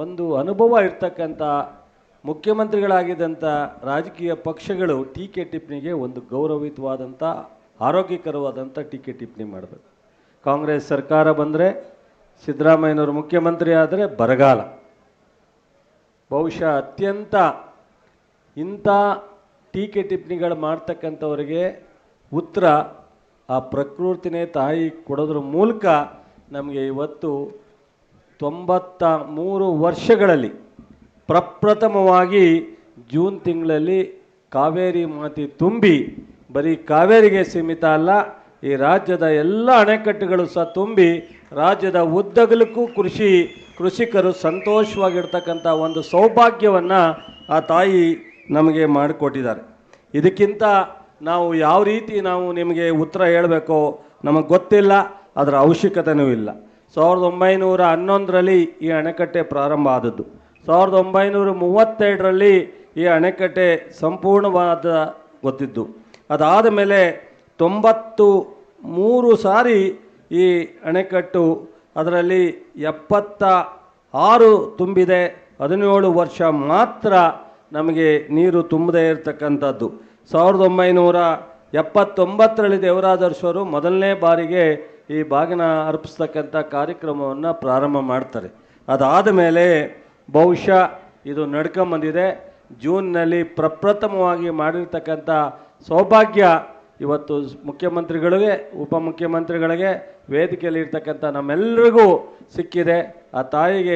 ಒಂದು ಅನುಭವ ಇರ್ತಕ್ಕಂಥ ಮುಖ್ಯಮಂತ್ರಿಗಳಾಗಿದ್ದಂಥ ರಾಜಕೀಯ ಪಕ್ಷಗಳು ಟೀಕೆ ಟಿಪ್ಪಣಿಗೆ ಒಂದು ಗೌರವಯುತವಾದಂಥ, ಆರೋಗ್ಯಕರವಾದಂಥ ಟೀಕೆ ಟಿಪ್ಪಣಿ ಮಾಡಬೇಕು. ಕಾಂಗ್ರೆಸ್ ಸರ್ಕಾರ ಬಂದರೆ ಸಿದ್ದರಾಮಯ್ಯನವರು ಮುಖ್ಯಮಂತ್ರಿ ಆದರೆ ಬರಗಾಲ. ಬಹುಶಃ ಅತ್ಯಂತ ಇಂಥ ಟೀಕೆ ಟಿಪ್ಪಣಿಗಳು ಮಾಡ್ತಕ್ಕಂಥವರಿಗೆ ಉತ್ತರ ಆ ಪ್ರಕೃತಿನೇ ತಾಯಿ ಕೊಡೋದ್ರ ಮೂಲಕ ನಮಗೆ ಇವತ್ತು ತೊಂಬತ್ತ ಮೂರು ವರ್ಷಗಳಲ್ಲಿ ಪ್ರಪ್ರಥಮವಾಗಿ ಜೂನ್ ತಿಂಗಳಲ್ಲಿ ಕಾವೇರಿ ಮಾತಿ ತುಂಬಿ ಬರೀ ಕಾವೇರಿಗೆ ಸೀಮಿತ ಅಲ್ಲ, ಈ ರಾಜ್ಯದ ಎಲ್ಲ ಅಣೆಕಟ್ಟುಗಳು ಸಹ ತುಂಬಿ ರಾಜ್ಯದ ಉದ್ದಗಲಕ್ಕೂ ಕೃಷಿ, ಕೃಷಿಕರು ಸಂತೋಷವಾಗಿರ್ತಕ್ಕಂಥ ಒಂದು ಸೌಭಾಗ್ಯವನ್ನು ಆ ತಾಯಿ ನಮಗೆ ಮಾಡಿಕೊಟ್ಟಿದ್ದಾರೆ. ಇದಕ್ಕಿಂತ ನಾವು ಯಾವ ರೀತಿ ನಾವು ನಿಮಗೆ ಉತ್ತರ ಹೇಳಬೇಕೋ ನಮಗೆ ಗೊತ್ತಿಲ್ಲ, ಅದರ ಅವಶ್ಯಕತೆಯೂ ಇಲ್ಲ. ಸಾವಿರದ ಒಂಬೈನೂರ ಹನ್ನೊಂದರಲ್ಲಿ ಈ ಅಣೆಕಟ್ಟೆ ಪ್ರಾರಂಭ ಆದದ್ದು. ಸಾವಿರದ ಒಂಬೈನೂರ ಮೂವತ್ತೆರಡರಲ್ಲಿ ಈ ಅಣೆಕಟ್ಟೆ ಸಂಪೂರ್ಣವಾದ ಗೊತ್ತಿದ್ದು. ಅದಾದ ಮೇಲೆ ತೊಂಬತ್ತು ಮೂರು ಸಾರಿ ಈ ಅಣೆಕಟ್ಟು ಅದರಲ್ಲಿ ಎಪ್ಪತ್ತ ಆರು ತುಂಬಿದೆ. ಹದಿನೇಳು ವರ್ಷ ಮಾತ್ರ ನಮಗೆ ನೀರು ತುಂಬದೇ ಇರತಕ್ಕಂಥದ್ದು. ಸಾವಿರದ ಒಂಬೈನೂರ ಎಪ್ಪತ್ತೊಂಬತ್ತರಲ್ಲಿ ದೇವರಾದರ್ಶವರು ಮೊದಲನೇ ಬಾರಿಗೆ ಈ ಬಾಗಿನ ಅರ್ಪಿಸ್ತಕ್ಕಂಥ ಕಾರ್ಯಕ್ರಮವನ್ನು ಪ್ರಾರಂಭ ಮಾಡ್ತಾರೆ. ಅದಾದ ಮೇಲೆ ಬಹುಶಃ ಇದು ನಡ್ಕೊಂಬಂದಿದೆ. ಜೂನ್ನಲ್ಲಿ ಪ್ರಪ್ರಥಮವಾಗಿ ಮಾಡಿರ್ತಕ್ಕಂಥ ಸೌಭಾಗ್ಯ ಇವತ್ತು ಮುಖ್ಯಮಂತ್ರಿಗಳಿಗೆ, ಉಪಮುಖ್ಯಮಂತ್ರಿಗಳಿಗೆ ವೇದಿಕೆಯಲ್ಲಿ ಇರ್ತಕ್ಕಂಥ ನಮ್ಮೆಲ್ಲರಿಗೂ ಸಿಕ್ಕಿದೆ. ಆ ತಾಯಿಗೆ